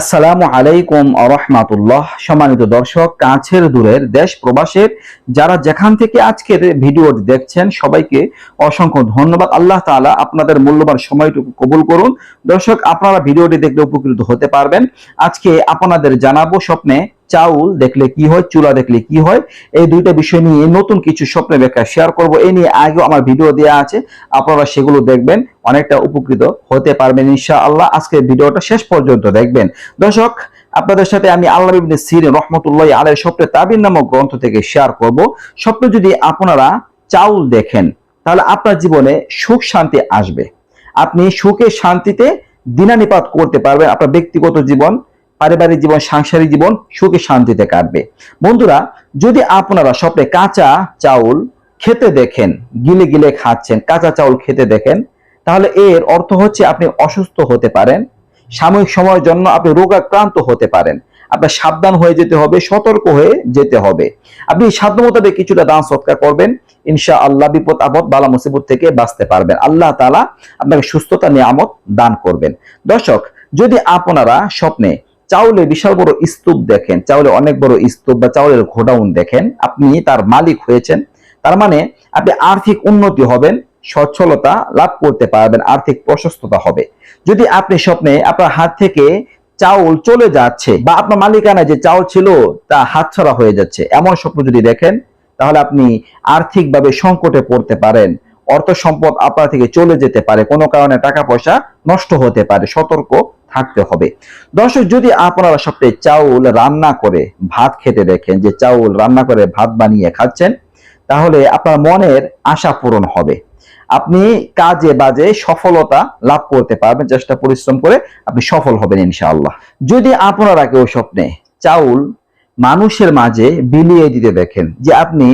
আসসালামু আলাইকুম আরহামাতুল্লাহ সম্মানিত দর্শক, কাছের দূরের দেশ প্রবাসের যারা যেখান থেকে আজকের ভিডিওটি দেখছেন, সবাইকে অসংখ্য ধন্যবাদ। আল্লাহ তালা আপনাদের মূল্যবান সময়টুকু কবুল করুন। দর্শক, আপনারা ভিডিওটি দেখলে উপকৃত হতে পারবেন। আজকে আপনাদের জানাব স্বপ্নে চাউল দেখলে কি হয়, চুলা দেখলে কি হয়, এই দুইটা বিষয় নিয়ে নতুন কিছু স্বপ্নের ব্যাখ্যা শেয়ার করব। এই নিয়ে আগেও আমার ভিডিও দেওয়া আছে, আপনারা সেগুলো দেখবেন, অনেকটা উপকৃত হতে পারবেন ইনশাআল্লাহ। আজকে ভিডিওটা শেষ পর্যন্ত দেখবেন। দর্শক, আপনাদের সাথে আমি আল্লাহ ইবনে সিরিন রহমতুল্লাহ আলাই স্বপ্নের তাবির নামক গ্রন্থ থেকে শেয়ার করব। স্বপ্ন যদি আপনারা চাউল দেখেন, তাহলে আপনার জীবনে সুখ, শান্তি আসবে। আপনি সুখে, শান্তিতে দিনানিপাত করতে পারবেন আপনার ব্যক্তিগত জীবন। পারিবারিক জীবন, সাংসারিক জীবন সুখে শান্তিতে কাটবে। বন্ধুরা, যদি আপনারা স্বপ্নে কাঁচা চাউল খেতে দেখেন, গিলে গিলে খাচ্ছেন, কাঁচা চাউল খেতে দেখেন, তাহলে এর অর্থ হচ্ছে আপনি অসুস্থ হতে পারেন, সাময়িক সময়ের জন্য আপনি রোগাক্রান্ত হতে পারেন, আপনার সাবধান হয়ে যেতে হবে, সতর্ক হয়ে যেতে হবে। আপনি সাধ্য মোতাবেক কিছুটা দান, সৎকার করবেন ইনশা আল্লাহ বিপদ, আপদ, বালা, মুসিবত থেকে বাঁচতে পারবেন। আল্লাহ তালা আপনাকে সুস্থতা, নিয়ামত দান করবেন। দর্শক, যদি আপনারা স্বপ্নে চাউলে বিশাল বড় স্তূপ দেখেন, চাউলে অনেক বড় স্তূপ বা চাউলের ঘোডাউন দেখেন, আপনি তার মালিক হয়েছেন, তার মানে আপনি আর্থিক উন্নতি হবেন, সচ্ছলতা লাভ করতে পারবেন, আর্থিক প্রশস্ততা হবে। যদি আপনি স্বপ্নে আপনার হাত থেকে চাউল চলে যাচ্ছে বা আপনার মালিকানায় যে চাউল ছিল তা হাতছাড়া হয়ে যাচ্ছে, এমন স্বপ্ন যদি দেখেন, তাহলে আপনি আর্থিকভাবে সংকটে পড়তে পারেন, অর্থ সম্পদ আপনার থেকে চলে যেতে পারে, কোনো কারণে টাকা পয়সা নষ্ট হতে পারে, সতর্ক থাকতে হবে। দর্শক, যদি আপনারা সপ্তাহে চাউল রান্না করে ভাত খেতে দেখেন, যে চাউল রান্না করে ভাত বানিয়ে খাচ্ছেন, তাহলে আপনার মনের আশা পূরণ হবে। আপনি কাজে বাজে সফলতা লাভ করতে পারবেন, চেষ্টা পরিশ্রম করে আপনি সফল হবেন ইনশাআল্লাহ। যদি আপনারা কেউ স্বপ্নে চাউল মানুষের মাঝে বিলিয়ে দিতে দেখেন, যে আপনি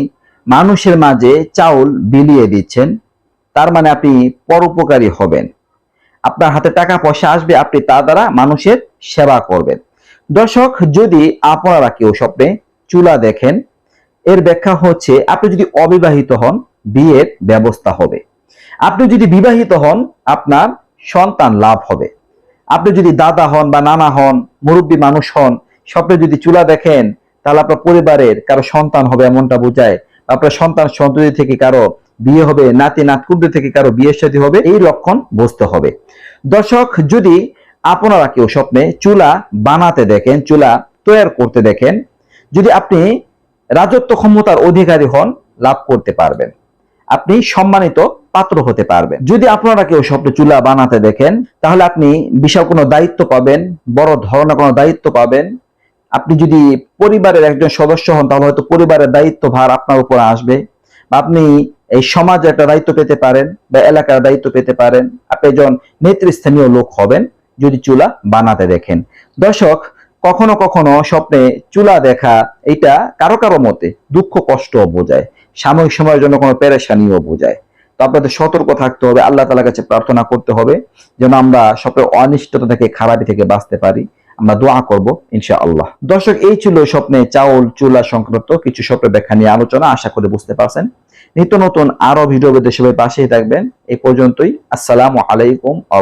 মানুষের মাঝে চাউল বিলিয়ে দিচ্ছেন, তার মানে আপনি পরোপকারী হবেন। আপনার হাতে টাকা পয়সা আসবে, আপনি তা দ্বারা মানুষের সেবা করবেন। দর্শক, যদি আপনারা কেউ স্বপ্নে চুলা দেখেন, এর ব্যাখ্যা হচ্ছে আপনি যদি অবিবাহিত হন, বিয়ের ব্যবস্থা হবে। আপনি যদি বিবাহিত হন, আপনার সন্তান লাভ হবে। আপনি যদি দাদা হন বা নানা হন, মুরব্বী মানুষ হন, স্বপ্নে যদি চুলা দেখেন, তাহলে আপনার পরিবারের কারও সন্তান হবে এমনটা বোঝায় আপনার সন্তান সন্ততি থেকে কারও বিয়ে হবে, নাতি নাতকুদ্দ থেকে কারও বিয়ের সাথে হবে, এই লক্ষণ বুঝতে হবে। দর্শক, যদি আপনারা কেউ স্বপ্নে চুলা বানাতে দেখেন, চুলা তৈরি করতে দেখেন, যদি আপনি রাজত্ব ক্ষমতার অধিকারী হন, লাভ করতে পারবেন। আপনি সম্মানিত পাত্র হতে পারবেন। যদি আপনারা কেউ স্বপ্নে চুলা বানাতে দেখেন, তাহলে আপনি বিশাল কোনো দায়িত্ব পাবেন, বড় ধরনের কোনো দায়িত্ব পাবেন। আপনি যদি পরিবারের একজন সদস্য হন, তাহলে হয়তো পরিবারের দায়িত্ব ভার আপনার উপর আসবে। বা আপনি এই সমাজে একটা দায়িত্ব পেতে পারেন বা এলাকার দায়িত্ব পেতে পারেন। আপনি একজন নেতৃস্থানীয় লোক হবেন, যদি চুলা বানাতে দেখেন। দর্শক, কখনো কখনো স্বপ্নে চুলা দেখা, এটা কারও কারও মতে দুঃখ কষ্ট বোঝায়, সাময়িক সময়ের জন্য কোনো পেরেশানিও বোঝায়। তো আপনাদের সতর্ক থাকতে হবে, আল্লাহ তালার কাছে প্রার্থনা করতে হবে, যেন আমরা স্বপ্নের অনিষ্টতা থেকে, খারাপি থেকে বাঁচতে পারি। আমরা দোয়া করব ইনশা আল্লাহ দর্শক, এই ছিল স্বপ্নে চাউল, চুলা সংক্রান্ত কিছু স্বপ্ন ব্যাখ্যা নিয়ে আলোচনা। আশা করে বুঝতে পারছেন। নিত্য নতুন আরও ভিডিও পেতে সবাই পাশেই থাকবেন। এই পর্যন্তই, আসসালাম আলাইকুম আ